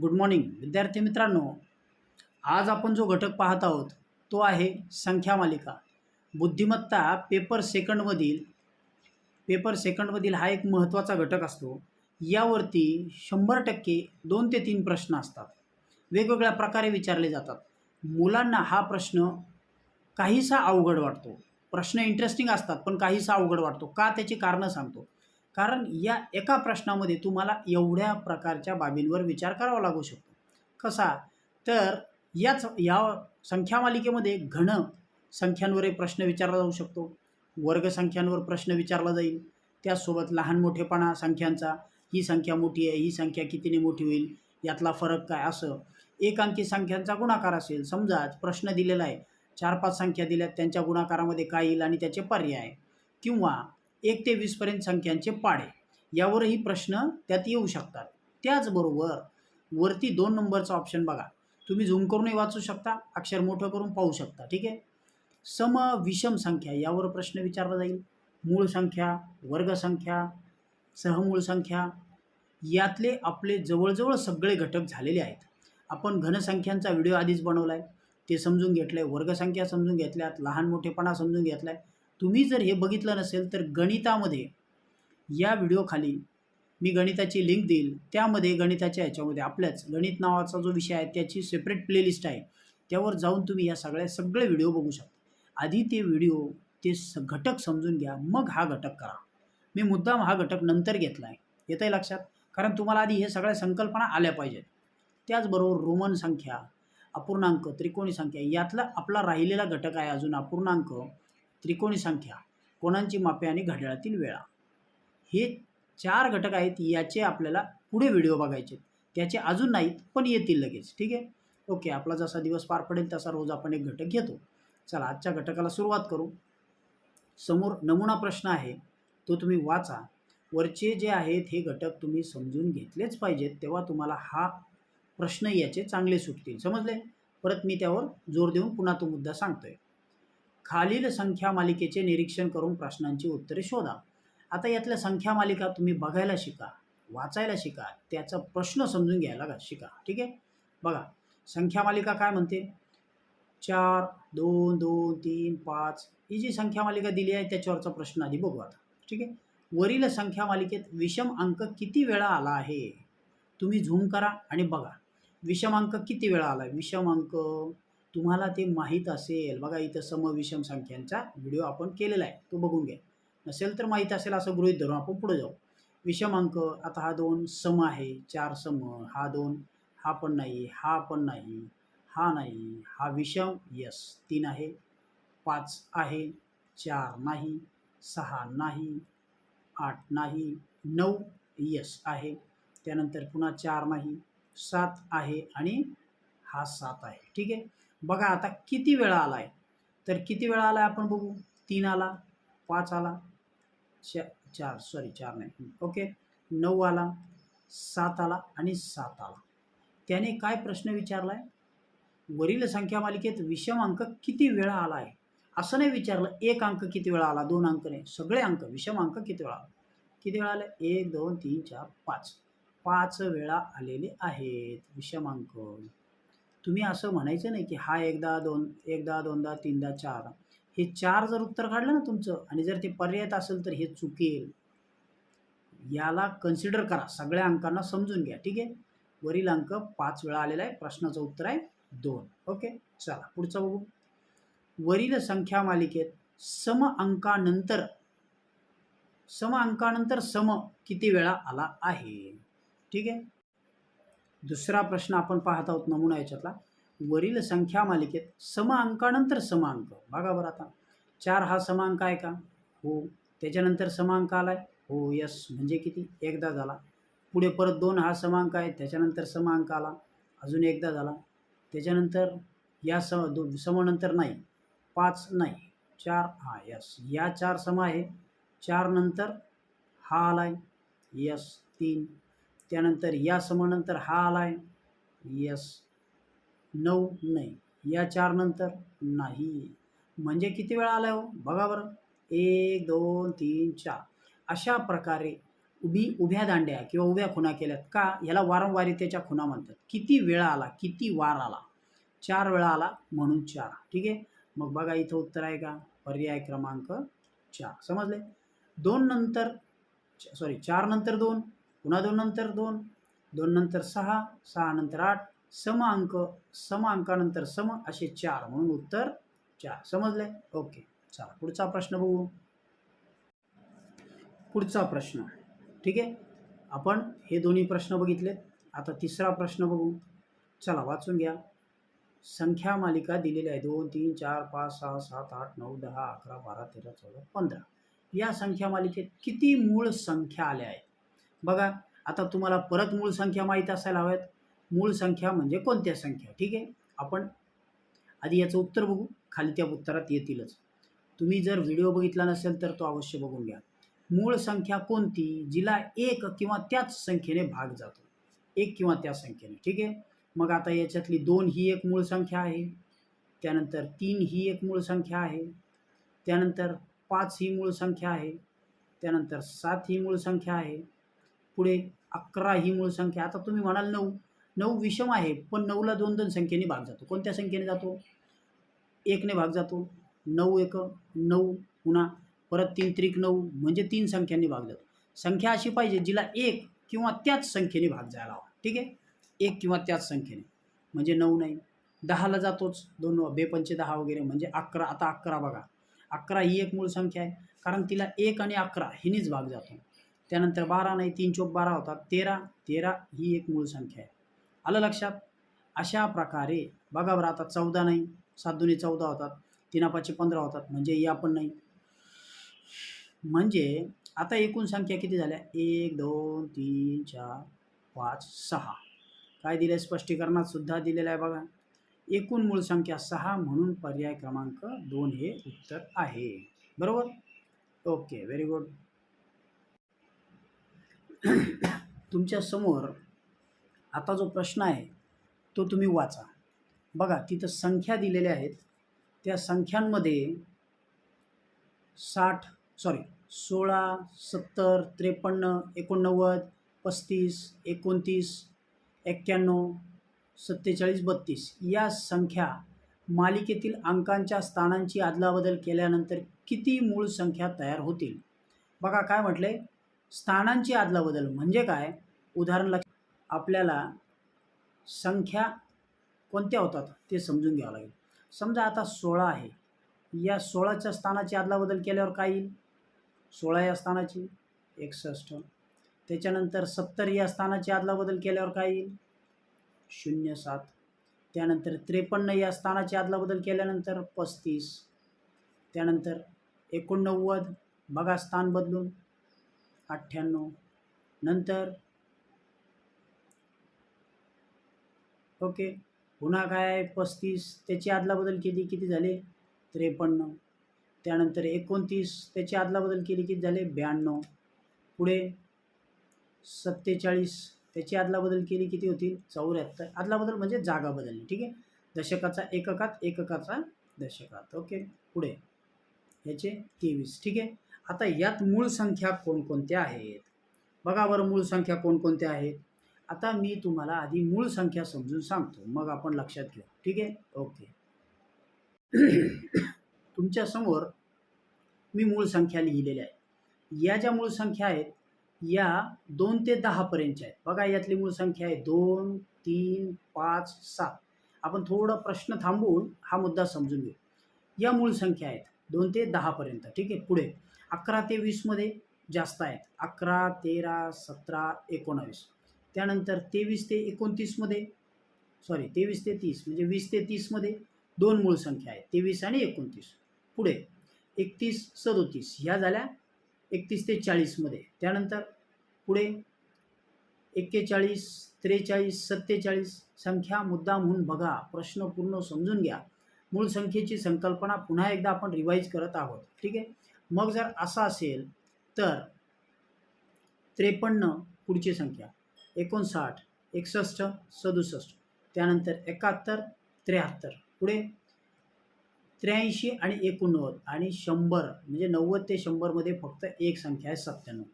Good morning विद्यार्थी मित्रांनो आज आपण जो घटक पाहत आहोत तो आहे संख्या मालिका. बुद्धिमत्ता पेपर सेकंडमधील पेपर सेकंडमधील हा एक महत्त्वाचा घटक असतो. यावरती शंभर टक्के दोन ते तीन प्रश्न असतात. वेगवेगळ्या प्रकारे विचारले जातात. मुलांना हा प्रश्न काहीसा अवघड वाटतो. प्रश्न इंटरेस्टिंग असतात पण काहीसा अवघड वाटतो. का त्याची कारणं सांगतो? कारण या एका प्रश्नामध्ये तुम्हाला एवढ्या प्रकारच्या बाबींवर विचार करावा लागू शकतो. कसा? तर याच या संख्या मालिकेमध्ये घन संख्यांवरही प्रश्न विचारला जाऊ शकतो. वर्गसंख्यांवर प्रश्न विचारला जाईल. त्याचसोबत लहान मोठेपणा संख्यांचा ही संख्या मोठी आहे ही संख्या कितीने मोठी होईल यातला फरक काय? असं. एकांकी संख्यांचा गुणाकार असेल. समजा प्रश्न दिलेला आहे. चार पाच संख्या दिल्यात त्यांच्या गुणाकारामध्ये काय येईल आणि त्याचे पर्याय? किंवा एक ते वीसपर्यंत संख्यांचे पाडे. यावरही प्रश्न त्यात येऊ शकतात. त्याचबरोबर वरती दोन नंबरचा ऑप्शन बघा. तुम्ही झूम करूनही वाचू शकता अक्षर मोठं करून पाहू शकता ठीक आहे? सम विषम संख्या यावर प्रश्न विचारला जाईल. मूळ संख्या वर्गसंख्या सहमूळ संख्या यातले आपले जवळजवळ सगळे घटक झालेले आहेत. आपण घनसंख्यांचा व्हिडिओ आधीच बनवला आहे ते समजून घेतलं आहे वर्गसंख्या समजून घेतल्यात लहान मोठेपणा समजून घेतला आहे तुम्ही जर हे बघितलं नसेल तर गणितामध्ये या व्हिडिओखाली मी गणिताची लिंक देईल. त्यामध्ये गणिताच्या ह्याच्यामध्ये आपल्याच गणित नावाचा जो विषय आहे त्याची सेपरेट प्लेलिस्ट आहे. त्यावर जाऊन तुम्ही या सगळ्या सगळे व्हिडिओ बघू शकता. आधी ते व्हिडिओ ते स घटक समजून घ्या. मग हा घटक करा. मी मुद्दाम हा घटक नंतर घेतला आहे येतं आहे लक्षात? कारण तुम्हाला आधी हे सगळ्या संकल्पना आल्या पाहिजेत. त्याचबरोबर रोमन संख्या अपूर्णांक त्रिकोणी संख्या यातला आपला राहिलेला घटक आहे अजून अपूर्णांक. त्रिकोणी संख्या कोणांची मापे आणि घड्याळातील वेळा. हे चार घटक आहेत याचे आपल्याला पुढे व्हिडिओ बघायचे त्याचे अजून नाहीत पण येतील लगेच. ठीक आहे? ओके आपला जसा दिवस पार पडेल तसा रोज आपण एक घटक घेतो. चला आजच्या घटकाला सुरुवात करू. समोर नमुना प्रश्न आहे. तो तुम्ही वाचा. वरचे जे आहेत हे घटक तुम्ही समजून घेतलेच पाहिजेत. तेव्हा तुम्हाला हा प्रश्न याचे चांगले सुटतील. समजले? परत मी त्यावर जोर देऊन पुन्हा तो मुद्दा सांगतोय. खालील संख्या मालिकेचे निरीक्षण करून प्रश्नांची उत्तरे शोधा. आता यातल्या संख्या मालिका तुम्ही बघायला शिका वाचायला शिका त्याचा प्रश्न समजून घ्यायला का शिका ठीक आहे? बघा संख्या मालिका काय म्हणते? चार दोन दोन तीन पाच ही जी संख्या मालिका दिली आहे त्याच्यावरचा प्रश्न आधी बघू आता ठीक आहे? वरील संख्या मालिकेत विषम अंक किती वेळा आला आहे? तुम्ही झूम करा आणि बघा विषम अंक किती वेळा आला आहे? विषम अंक तुम्हाला ते माहीत असेल. बघा इथं समविषम संख्यांचा व्हिडिओ आपण केलेला आहे. तो बघून घ्या. नसेल तर माहीत असेल असं गृहित धरून आपण पुढे जाऊ. विषम अंक आता हा दोन सम आहे. चार सम हा दोन हा पण नाही हा पण नाही हा नाही हा विषम यस तीन आहे. पाच आहे चार नाही सहा नाही आठ नाही नऊ यस आहे. त्यानंतर पुन्हा चार नाही सात आहे आणि हा सात आहे. ठीक आहे? बघा आता किती वेळा आला आहे तर किती वेळा आला आहे आपण बघू? तीन आला पाच आला चा चार सॉरी चार नाही. ओके नऊ आला सात आला आणि सात आला. त्याने काय प्रश्न विचारला आहे वरील संख्या मालिकेत विषम अंक किती वेळा आला आहे असं नाही विचारलं एक अंक किती वेळा आला दोन अंक नाही सगळे अंक विषम अंक किती वेळा आला? किती वेळा आले? एक दोन तीन चार पाच. पाच वेळा आलेले आहेत विषम अंक. तुम्ही असं म्हणायचं नाही की हा एकदा दोन एकदा दोनदा तीनदा चार. हे चार जर उत्तर काढलं ना तुमचं आणि जर ते पर्यायत असेल तर हे चुकेल. याला कन्सिडर करा. सगळ्या अंकांना समजून घ्या. ठीक आहे? वरील अंक पाच वेळा आलेला आहे. प्रश्नाचं उत्तर आहे दोन. ओके? चला पुढचं बघू. वरील संख्या मालिकेत सम अंकानंतर सम अंकानंतर सम किती वेळा आला आहे? ठीक आहे? दुसरा प्रश्न आपण पाहत आहोत नमुना याच्यातला. वरील संख्या मालिकेत सम अंकानंतर समांक. बघा बरं आता. चार हा समांक आहे का? हो. त्याच्यानंतर समांक आला आहे हो यस म्हणजे किती? एकदा झाला. पुढे परत दोन हा समांक आहे. त्याच्यानंतर समांक आला. अजून एकदा झाला. त्याच्यानंतर या सम दो समनंतर नाही. पाच नाही. चार हा यस या चार सम आहे. चार नंतर हा आला आहे यस तीन. त्यानंतर या समानंतर हा आला आहे यस. नऊ नाही. या चार नंतर नाही. म्हणजे किती वेळा आला हो? बघा बरं. एक दोन तीन चार. अशा प्रकारे उभी उभ्या दांड्या किंवा उभ्या खुणा केल्यात का? ह्याला वारंवारितेच्या खुणा म्हणतात. किती वेळा आला? किती वार आला? चार वेळा आला म्हणून चार. ठीक आहे? मग बघा इथं उत्तर आहे का? पर्याय क्रमांक चार. समजले? दोन नंतर सॉरी चार नंतर दोन. पुन्हा दोन नंतर दोन दोन नंतर सहा सहा नंतर आठ सम अंक सम अंकानंतर सम असे चार म्हणून उत्तर चार. समजले? ओके. चला पुढचा प्रश्न बघू. पुढचा प्रश्न. ठीक आहे? आपण हे दोन्ही प्रश्न बघितले आता तिसरा प्रश्न बघू. चला वाचून घ्या. संख्या मालिका दिलेली आहे दोन तीन चार पाच सहा सात आठ नऊ दहा अकरा बारा तेरा चौदा पंधरा. या संख्या मालिकेत किती मूळ संख्या आल्या आहेत? बघा आता तुम्हाला परत मूळ संख्या माहीत असायला हव्यात. मूळ संख्या म्हणजे कोणत्या संख्या? ठीक आहे? आपण आधी याचं उत्तर बघू. खाली त्या उत्तरात येतीलच. तुम्ही जर व्हिडिओ बघितला नसेल तर तो अवश्य बघून घ्या. मूळ संख्या कोणती? जिला एक किंवा त्याच संख्येने भाग जातो. एक किंवा त्या संख्येने. ठीक आहे? मग आता याच्यातली दोन ही एक मूळ संख्या आहे. त्यानंतर तीन ही एक मूळ संख्या आहे. त्यानंतर पाच ही मूळ संख्या आहे. त्यानंतर सात ही मूळ संख्या आहे. पुढे अकरा ही मूळ संख्या. आता तुम्ही म्हणाल नऊ. नऊ विषम आहे पण नऊला दोन दोन संख्येने भाग जातो. कोणत्या संख्येने जातो? एकने भाग जातो. नऊ एक नऊ पुन्हा परत तीन त्रिक नऊ म्हणजे तीन संख्यांनी भाग जातो. संख्या अशी पाहिजे जिला एक किंवा त्याच संख्येने भाग जायला हवा. ठीक आहे? एक किंवा त्याच संख्येने. म्हणजे नऊ नाही. दहाला जातोच. दोन बेपंचे दहा वगैरे म्हणजे अकरा. आता अकरा बघा. अकरा ही एक मूळ संख्या आहे. कारण तिला एक आणि अकरा हिनीच भाग जातो. त्यानंतर बारा नाही तीन चौक बारा होतात. तेरा तेरा ही एक मूळ संख्या आहे. आलं लक्षात? अशा प्रकारे बघा बरं आता चौदा नाही सात दोन्ही चौदा होतात. तीन पंधरा होतात. म्हणजे या पण नाही. म्हणजे आता एकूण संख्या किती झाल्या? एक दोन तीन चार पाच सहा. काय दिलं आहे स्पष्टीकरणात सुद्धा दिलेलं आहे बघा. एकूण मूळ संख्या सहा म्हणून पर्याय क्रमांक दोन हे उत्तर आहे. बरोबर? ओके व्हेरी गुड तुमच्यासमोर आता जो प्रश्न आहे तो तुम्ही वाचा. बघा तिथं संख्या दिलेल्या आहेत. त्या संख्यांमध्ये साठ सॉरी सोळा सत्तर त्रेपन्न एकोणनव्वद पस्तीस एकोणतीस एक्क्याण्णव सत्तेचाळीस बत्तीस या संख्या मालिकेतील अंकांच्या स्थानांची अदलाबदल केल्यानंतर किती मूळ संख्या तयार होतील? बघा काय म्हटलंय? स्थानांची अदलाबदल म्हणजे काय? उदाहरण लक्ष आपल्याला संख्या कोणत्या होतात ते समजून घ्यावं लागेल. समजा आता सोळा आहे. या सोळाच्या स्थानाची अदलाबदल केल्यावर काय येईल? सोळा या स्थानाची एकसष्ट. त्याच्यानंतर सत्तर या स्थानाची अदलाबदल केल्यावर काय येईल? शून्य सात. त्यानंतर त्रेपन्न या स्थानाची अदलाबदल केल्यानंतर पस्तीस. त्यानंतर एकोणनव्वद. बघा स्थान बदलून. अठ्ठ्याण्णव. नंतर? ओके. पुन्हा काय आहे पस्तीस? त्याची अदलाबदल केली किती झाले? त्रेपन्न. त्यानंतर एकोणतीस. त्याची अदलाबदल केली किती झाले? ब्याण्णव. पुढे? सत्तेचाळीस. त्याची अदलाबदल केली किती होती? चौऱ्याहत्तर. अदलाबदल म्हणजे जागा बदलली. ठीक आहे? दशकाचा एककात एककाचा दशकात. ओके? पुढे? याचे तेवीस. ठीक आहे? आता यात मूळ संख्या कोणकोणत्या आहेत? बघा बरं मूळ संख्या कोणकोणत्या आहेत? आता मी तुम्हाला आधी मूळ संख्या समजून सांगतो. मग आपण लक्षात घेऊ. ठीक आहे? ओके. तुमच्यासमोर मी मूळ संख्या लिहिलेल्या आहेत. या ज्या मूळ संख्या आहेत या दोन ते दहापर्यंतच्या आहेत. बघा यातली मूळ संख्या आहे दोन तीन पाच सात. आपण थोडं प्रश्न थांबवून हा मुद्दा समजून घेऊ. या मूळ संख्या आहेत. दोन ते दहापर्यंत ठीक आहे? पुढे. अकरा ते वीसमध्ये जास्त आहेत. अकरा तेरा सतरा एकोणावीस. त्यानंतर तेवीस ते एकोणतीसमध्ये सॉरी तेवीस ते तीस म्हणजे वीस ते तीसमध्ये दोन मूळ संख्या आहेत. तेवीस आणि एकोणतीस. पुढे. एकतीस सदोतीस ह्या झाल्या एकतीस ते चाळीसमध्ये त्यानंतर पुढे एक्केचाळीस त्रेचाळीस सत्तेचाळीस संख्या मुद्दामहून बघा. प्रश्न पूर्ण समजून घ्या. मूळ संख्येची संकल्पना पुन्हा एकदा आपण रिवाईज करत आहोत. ठीक आहे? मग जर असं असेल तर त्रेपन्न पुढची संख्या एकोणसाठ एकसष्ट सदुसष्ट त्यानंतर एकाहत्तर त्र्याहत्तर. पुढे त्र्याऐंशी आणि एकोणनव्वद आणि शंभर म्हणजे नव्वद ते शंभरमध्ये फक्त एक संख्या आहे सत्त्याण्णव.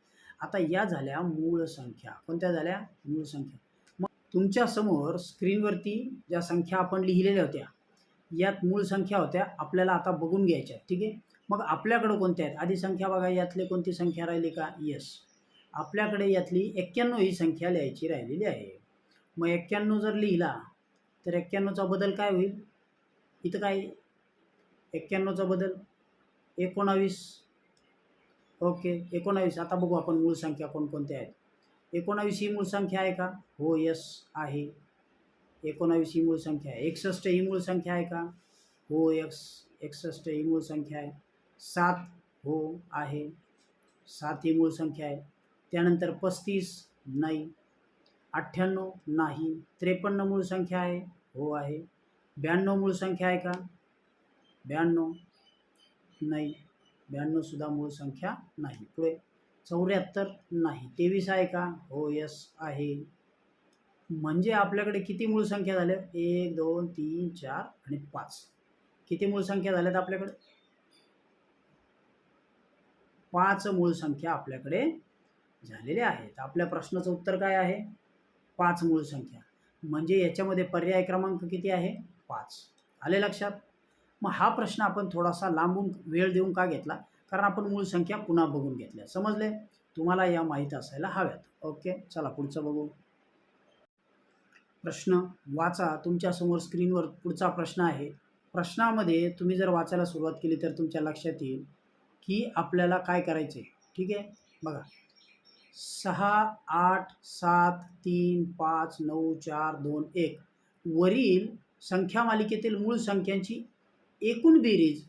आता या झाल्या मूळ संख्या. कोणत्या झाल्या? मूळ संख्या. मग तुमच्यासमोर स्क्रीनवरती ज्या संख्या आपण लिहिलेल्या होत्या यात मूळ संख्या होत्या आपल्याला आता बघून घ्यायच्या. ठीक आहे? मग आपल्याकडं कोणत्या आहेत? आधी संख्या बघा यातले कोणती संख्या राहिली का? यस आपल्याकडे यातली एक्क्याण्णव ही संख्या लिहायची राहिलेली आहे. मग एक्क्याण्णव जर लिहिला तर एक्क्याण्णवचा बदल काय होईल? इथं काय? एक्क्याण्णवचा बदल? एकोणावीस? ओके एकोणावीस. आता बघू आपण मूळ संख्या कोणकोणत्या आहेत. एकोणावीस ही मूळ संख्या आहे का? हो यस आहे. एकोणावीस ही मूळ संख्या आहे. एकसष्ट ही मूळ संख्या आहे का? हो एक्स एकसष्ट ही मूळ संख्या आहे. सात हो आहे. सात ही मूळ संख्या आहे. त्यानंतर पस्तीस नाही. अठ्ठ्याण्णव नाही. त्रेपन्न मूळ संख्या आहे. हो आहे. ब्याण्णव मूळ संख्या आहे का? ब्याण्णव नाही. ब्याण्णवसुद्धा मूळ संख्या नाही. पुढे चौऱ्याहत्तर नाही. तेवीस आहे का? हो यस आहे. म्हणजे आपल्याकडे किती मूळ संख्या झाल्या? एक दोन तीन चार आणि पाच. किती मूळ संख्या झाल्यात आपल्याकडे? पाच मूळ संख्या आपल्याकडे झालेल्या आहेत. आपल्या प्रश्नाचं उत्तर काय आहे? पाच मूळ संख्या. म्हणजे याच्यामध्ये पर्याय क्रमांक किती आहे? पाच. आले लक्षात? मग हा प्रश्न आपण थोडासा लांबून वेळ देऊन का घेतला? कारण आपण मूळ संख्या पुन्हा बघून घेतल्या. समजले? तुम्हाला या माहीत असायला हव्यात. ओके? चला पुढचं बघू. प्रश्न वाचा. तुमच्यासमोर स्क्रीनवर पुढचा प्रश्न आहे. प्रश्नामध्ये तुम्ही जर वाचायला सुरुवात केली तर तुमच्या लक्षात येईल की आपल्याला काय करायचे ठीक आहे? बघा. सहा आठ सात तीन पाच नऊ चार दोन एक. वरील संख्या मालिकेतील मूळ संख्यांची एकूण बेरीज.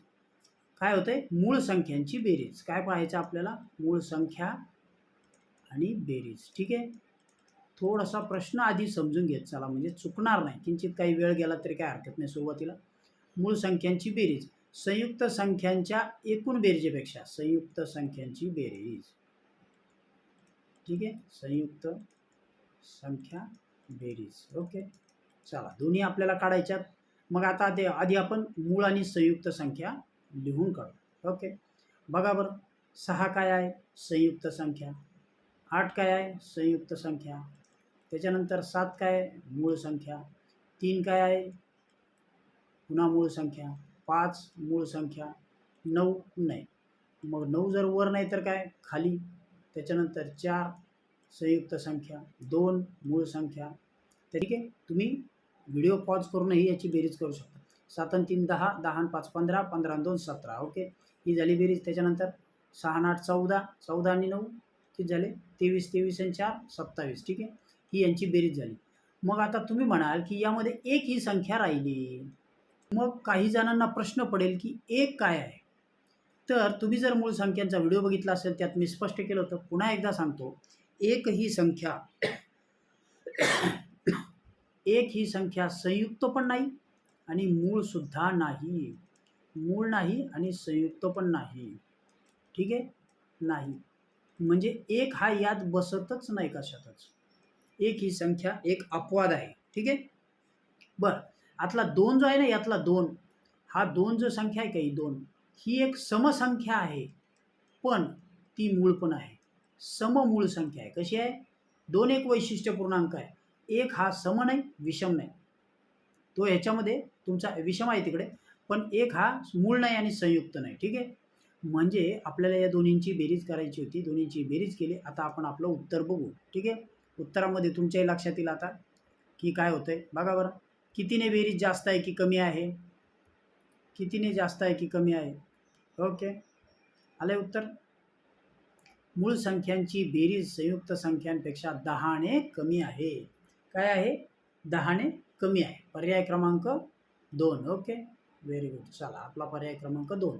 काय होते मूळ संख्यांची बेरीज. काय पाहायचं आपल्याला? मूळ संख्या आणि बेरीज. ठीक आहे? थोडासा प्रश्न आधी समजून घेत चला म्हणजे चुकणार नाही. किंचित काही वेळ गेला तरी काय हरकत नाही सुरुवातीला. मूळ संख्यांची बेरीज. संयुक्त संख्यांच्या एकूण बेरीजेपेक्षा संयुक्त संख्यांची बेरीज. ठीक आहे? संयुक्त संख्या बेरीज. ओके? चला दोन्ही आपल्याला काढायच्यात. मग आता ते आधी आपण मूळ आणि संयुक्त संख्या लिहून काढू. ओके? बघा बरं. सहा काय आहे? संयुक्त संख्या. आठ काय आहे? संयुक्त संख्या. त्याच्यानंतर सात काय मूळ संख्या तीन काय आहे? पुन्हा मूळ संख्या पाच मूळ संख्या नऊ नाही. मग नऊ जर वर नाही तर काय? खाली. त्याच्यानंतर चार संयुक्त संख्या दोन मूळ संख्या. तर ठीक आहे तुम्ही व्हिडिओ पॉज करूनही याची बेरीज करू शकता. सात आणि तीन दहा दहा आणि पाच पंधरा पंधरा आणि दोन सतरा ओके? ही झाली बेरीज. त्याच्यानंतर सहा आठ चौदा चौदा आणि नऊ किती झाले? तेवीस तेवीस आणि चार सत्तावीस ठीक आहे? ही यांची बेरीज झाली. मग आता तुम्ही म्हणाल की यामध्ये एक ही संख्या राहिली. मग काही जणांना प्रश्न पडेल की एक काय आहे? तर तुम्ही जर मूळ संख्यांचा व्हिडिओ बघितला असेल त्यात मी स्पष्ट केलं होतं. पुन्हा एकदा सांगतो. एक ही संख्या एक ही संख्या संयुक्त पण नाही आणि मूळसुद्धा नाही. मूळ नाही आणि संयुक्त पण नाही. ठीक आहे? नाही. म्हणजे एक हा यात बसतच नाही कशातच. एक ही संख्या एक अपवाद आहे. ठीक आहे? बरं. आतला दोन जो आहे ना यातला दोन हा दोन जो संख्या आहे का ही दोन ही एक समसंख्या आहे पण ती मूळ पण आहे. सममूळ संख्या आहे. कशी आहे? दोन एक वैशिष्ट्यपूर्ण अंक आहे. एक हा सम नाही विषम नाही. तो ह्याच्यामध्ये तुमचा विषम आहे तिकडे पण एक हा मूळ नाही आणि संयुक्त नाही. ठीक आहे? म्हणजे आपल्याला या दोन्हींची बेरीज करायची होती दोन्हींची बेरीज केली. आता आपण आपलं उत्तर बघू. ठीक आहे? उत्तरामध्ये तुमच्याही लक्षात येईल आता की काय होतं आहे बघा बरं कितीने बेरीज जास्त आहे की कमी आहे? कितीने जास्त आहे की कमी आहे? ओके. आलं आहे उत्तर? मूळ संख्यांची बेरीज संयुक्त संख्यांपेक्षा दहाने कमी आहे. काय आहे? दहाने कमी आहे. पर्याय क्रमांक दोन. ओके. व्हेरी गुड चला आपला पर्याय क्रमांक दोन.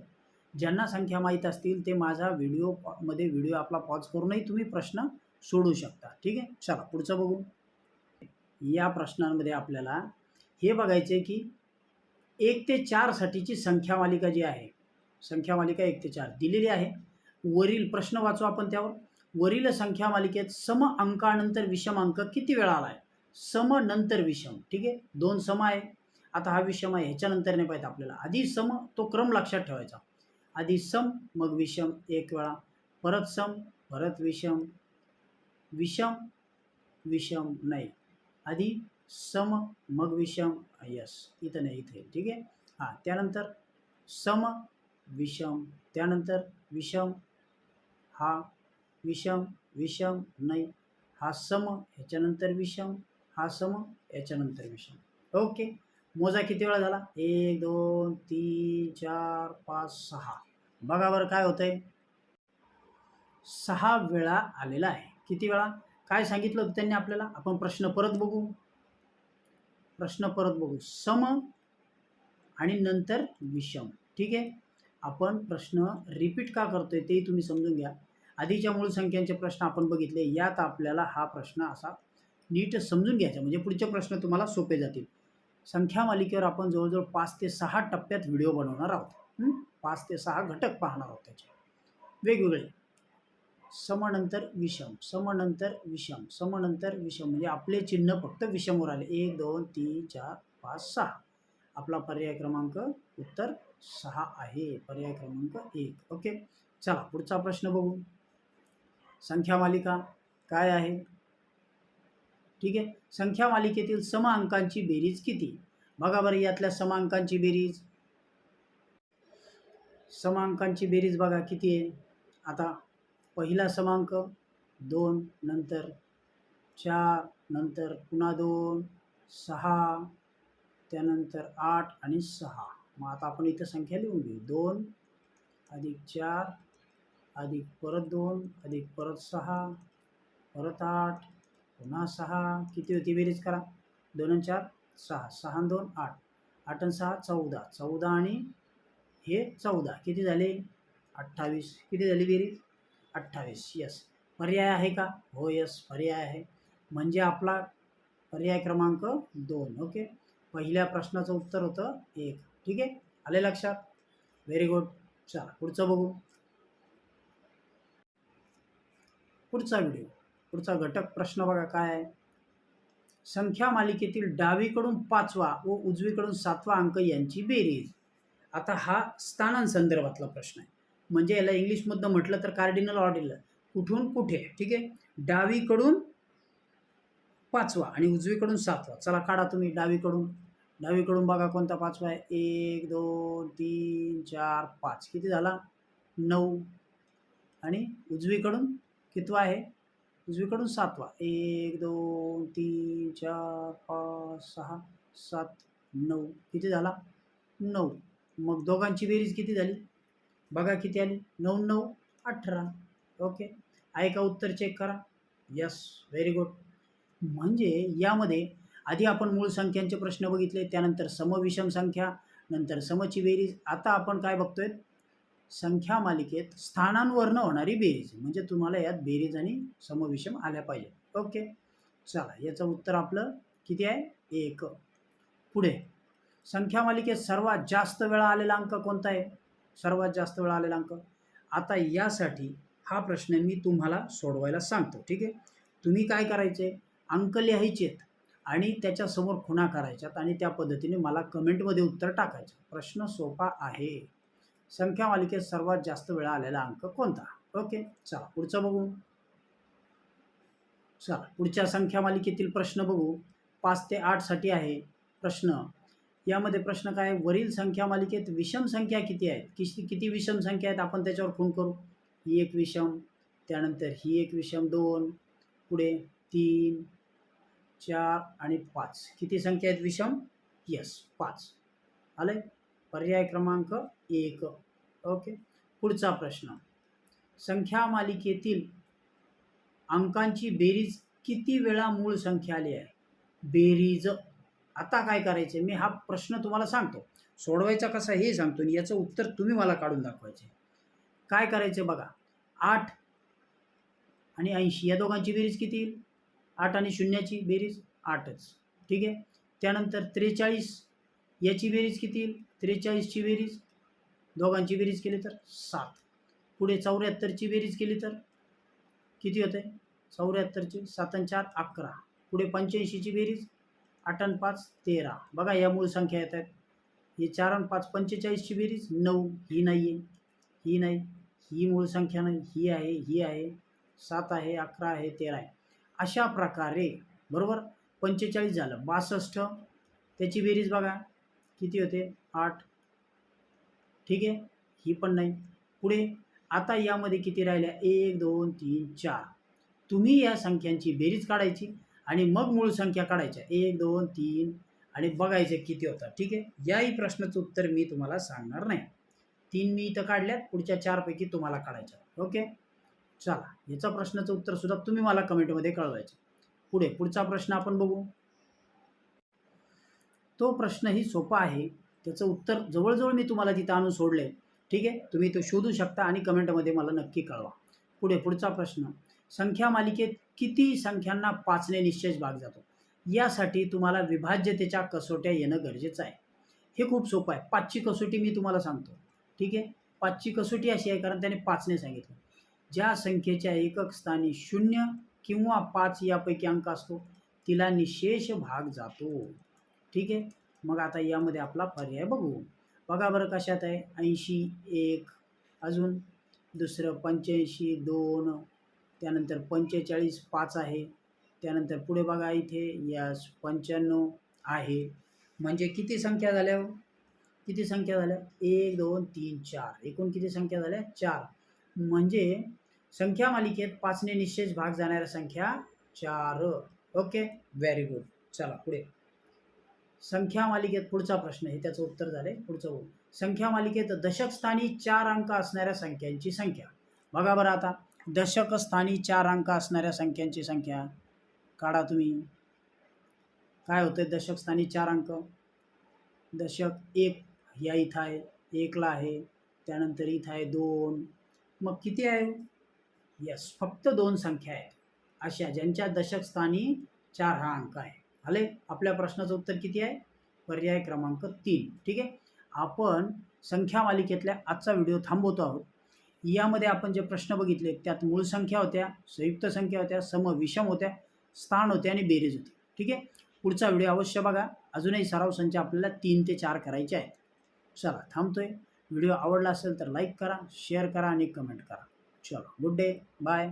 ज्यांना संख्या माहीत असतील ते माझा व्हिडिओमध्ये व्हिडिओ आपला पॉज करूनही तुम्ही प्रश्न सोडू शकता. ठीक आहे? चला पुढचं बघू. या प्रश्नांमध्ये आपल्याला हे बघायचं आहे की एक ते चारसाठीची संख्या मालिका जी आहे संख्या मालिका एक ते चार दिलेली आहे. वरील प्रश्न वाचू आपण त्यावर. वरील संख्या मालिकेत सम अंकानंतर विषम अंक किती वेळा आला आहे सम नंतर विषम. ठीक आहे? दोन सम आहे. आता हा विषम आहे ह्याच्यानंतर नाही पाहिजे आपल्याला. आधी सम तो क्रम लक्षात ठेवायचा. आधी सम मग विषम एक वेळा. परत सम परत विषम. विषम विषम नाही. आधी सम मग विषम यस. इथं नाही इथे ठीक आहे? हां त्यानंतर सम विषम. त्यानंतर विषम हा विषम विषम नाही. हा सम ह्याच्यानंतर विषम. हा सम याच्यानंतर विषम. ओके? मोजा किती वेळा झाला? एक दोन तीन चार पाच सहा. बघा बरं काय होतंय. सहा वेळा आलेला आहे. किती वेळा? काय सांगितलं होतं त्यांनी आपल्याला? आपण प्रश्न परत बघू. प्रश्न परत बघू. सम आणि नंतर विषम. ठीक आहे? आपण प्रश्न रिपीट का करतोय तेही तुम्ही समजून घ्या. आधीच्या मूळ संख्यांचे प्रश्न आपण बघितले. यात आपल्याला हा प्रश्न असा नीट समजून घ्यायचा. म्हणजे पुढचे प्रश्न तुम्हाला सोपे जातील. संख्या मालिकेवर आपण जवळजवळ पाच ते सहा टप्प्यात व्हिडिओ बनवणार आहोत. पाच ते सहा घटक पाहणार आहोत त्याचे. वेगवेगळे. समनंतर विषम समनंतर विषम समनंतर विषम. म्हणजे आपले चिन्ह फक्त विषमवर आले. एक दोन तीन चार पाच सहा. आपला पर्याय क्रमांक उत्तर सहा आहे. पर्याय क्रमांक एक. ओके? चला पुढचा प्रश्न बघू. संख्या मालिका काय आहे? ठीक आहे? संख्या मालिकेतील सम अंकांची बेरीज किती? बघा बरं यातल्या सम अंकांची बेरीज. सम अंकांची बेरीज बघा किती आहे? आता पहिला क्रमांक दोन नंतर चार नंतर पुन्हा दोन सहा त्यानंतर आठ आणि सहा. मग आता आपण इथं संख्या लिहून घेऊ. दोन अधिक चार अधिक परत दोन अधिक परत सहा परत आठ पुन्हा सहा. किती होती बेरीज करा? दोन आणि चार सहा. सहा दोन आठ. आठ आणि सहा चौदा. चौदा आणि हे चौदा. किती झाले? अठ्ठावीस. किती झाली बेरीज? अठ्ठावीस. यस पर्याय आहे का? हो यस पर्याय आहे. म्हणजे आपला पर्याय क्रमांक दोन. ओके पहिल्या प्रश्नाचं उत्तर होतं एक. ठीक आहे? आले लक्षात? व्हेरी गुड चला पुढचं बघू. पुढचा व्हिडिओ पुढचा घटक प्रश्न बघा काय आहे? संख्या मालिकेतील डावीकडून पाचवा व उजवीकडून सातवा अंक यांची बेरीज. आता हा स्थानांसंदर्भातला प्रश्न आहे. म्हणजे याला इंग्लिशमधनं म्हटलं तर कार्डिनल ऑर्डिनल कुठून कुठे? ठीक आहे? डावीकडून पाचवा आणि उजवीकडून सातवा. चला काढा तुम्ही डावीकडून. डावीकडून बघा कोणता पाचवा आहे. एक दोन तीन चार पाच. किती झाला? नऊ. आणि उजवीकडून कितवा आहे? उजवीकडून सातवा. एक दोन तीन चार पाच सहा सात नऊ. किती झाला? नऊ. मग दोघांची बेरीज किती झाली? बघा किती आली? नऊ नऊ अठरा. ओके. आहे का उत्तर चेक करा. यस व्हेरी गुड म्हणजे यामध्ये आधी आपण मूळ संख्यांचे प्रश्न बघितले त्यानंतर समविषम संख्या नंतर समची बेरीज. आता आपण काय बघतोय? संख्या मालिकेत स्थानांवरनं होणारी बेरीज. म्हणजे तुम्हाला यात बेरीज आणि समविषम आल्या पाहिजेत. ओके. चला याचं उत्तर आपलं किती आहे? एक. पुढे. संख्या मालिकेत सर्वात जास्त वेळा आलेला अंक कोणता आहे? सर्वात जास्त वेळा आलेला अंक. आता यासाठी हा प्रश्न मी तुम्हाला सोडवायला सांगतो ठीक आहे? तुम्ही काय करायचे? अंक लिहायचेत आणि त्याच्यासमोर खुणा करायच्यात आणि त्या पद्धतीने मला कमेंटमध्ये उत्तर टाकायचं. प्रश्न सोपा आहे. संख्या मालिकेत सर्वात जास्त वेळा आलेला अंक कोणता? ओके चला पुढचं बघू. चला पुढच्या संख्या मालिकेतील प्रश्न बघू. पाच ते आठसाठी आहे प्रश्न. यामध्ये प्रश्न काय? आहे? वरील संख्या मालिकेत विषम संख्या किती आहेत? किती किती विषम संख्या आहेत? आपण त्याच्यावर खून करू. ही एक विषम त्यानंतर ही एक विषम दोन पुढे तीन चार आणि पाच. किती संख्या आहेत विषम? यस पाच. आले पर्याय क्रमांक एक. ओके. पुढचा प्रश्न. संख्या मालिकेतील अंकांची बेरीज किती वेळा मूळ संख्या आली आहे? बेरीज आता काय करायचे? मी हा प्रश्न तुम्हाला सांगतो. सोडवायचा कसा हे सांगतो आणि याचं उत्तर तुम्ही मला काढून दाखवायचे. काय करायचं बघा? आठ आणि ऐंशी या दोघांची बेरीज किती येईल? आठ आणि शून्याची बेरीज आठच. ठीक आहे? त्यानंतर त्रेचाळीस याची बेरीज किती येईल? त्रेचाळीसची बेरीज. दोघांची बेरीज केली तर सात. पुढे चौऱ्याहत्तरची बेरीज केली तर किती होते? चौऱ्याहत्तरची सात आणि चार अकरा. पुढे पंच्याऐंशीची बेरीज. आठ आणि पाच तेरा. बघा या मूळ संख्या येत आहेत. हे चार आणि पाच पंचेचाळीसची बेरीज. नऊ ही नाही आहे ही नाही. ही मूळ संख्या नाही. ही आहे ही आहे. सात आहे अकरा आहे तेरा आहे. अशा प्रकारे बरोबर? पंचेचाळीस झालं. बासष्ट. त्याची बेरीज बघा. किती होते? आठ. ठीक आहे? ही पण नाही. पुढे आता यामध्ये किती राहिल्या? एक दोन तीन चार. तुम्ही या संख्यांची बेरीज काढायची. आणि मग मूळ संख्या काढायच्या. एक दोन तीन आणि बघायचे किती होतात. ठीक आहे? याही प्रश्नाचं उत्तर मी तुम्हाला सांगणार नाही. तीन मी इथं काढल्यात पुढच्या चारपैकी तुम्हाला काढायच्या. ओके? चला याचा प्रश्नाचं उत्तर सुद्धा तुम्ही मला कमेंटमध्ये कळवायचं. पुढे पुढचा प्रश्न आपण बघू. तो प्रश्नही सोपा आहे. त्याचं उत्तर जवळजवळ मी तुम्हाला तिथं आणून सोडलं आहे ठीक आहे? तुम्ही तो शोधू शकता आणि कमेंटमध्ये मला नक्की कळवा. पुढे पुढचा प्रश्न. संख्या मालिकेत किती संख्यांना पाचने निश्चयच भाग जातो? यासाठी तुम्हाला विभाज्यतेच्या कसोट्या येणं गरजेचं आहे. हे खूप सोपं आहे. पाचची कसोटी मी तुम्हाला सांगतो. ठीक आहे? पाचची कसोटी अशी आहे कारण त्याने पाचने सांगितलं. ज्या संख्येच्या एकक स्थानी शून्य किंवा पाच यापैकी अंक असतो तिला निशेष भाग जातो. ठीक आहे? मग आता यामध्ये आपला पर्याय बघू. बघा बरं कशात आहे. ऐंशी एक अजून. दुसरं पंच्याऐंशी दोन त्यानंतर पंचेचाळीस पाच आहे. त्यानंतर पुढे बघा इथे या पंच्याण्णव आहे. म्हणजे किती संख्या झाल्या? किती संख्या झाल्या? एक दोन तीन चार. एकूण किती संख्या झाल्या? चार. म्हणजे संख्या मालिकेत पाचने निश्चित भाग जाणाऱ्या संख्या चार. ओके? व्हेरी गुड चला पुढे. संख्या मालिकेत पुढचा प्रश्न हे त्याचं उत्तर झाले पुढचं बोल. संख्या मालिकेत दशकस्थानी चार अंक असणाऱ्या संख्यांची संख्या. बघा बरं आता. दशक स्थानी चार अंक असणाऱ्या संख्यांची संख्या काढा तुम्ही. काय होतं आहे दशकस्थानी चार अंक? दशक एक या इथं आहे एकला आहे त्यानंतर इथं आहे दोन. मग किती आहे? यस फक्त दोन संख्या आहेत. अशा ज्यांच्या दशकस्थानी चार हा अंक आहे. आले? आपल्या प्रश्नाचं उत्तर किती आहे? पर्याय क्रमांक तीन. ठीक आहे? आपण संख्या मालिकेतल्या आजचा व्हिडिओ थांबवतो आहोत. यामध्ये आपण जे प्रश्न बघितले त्यात मूळ संख्या होत्या संयुक्त संख्या होत्या सम विषम होत्या स्थान होते आणि बेरीज होती. ठीक आहे? पुढचा व्हिडिओ अवश्य बघा. अजूनही सराव संच आपल्याला तीन ते चार करायचे आहेत. चला थांबतोय. व्हिडिओ आवडला असेल तर लाईक करा शेअर करा आणि कमेंट करा. चलो गुड डे बाय.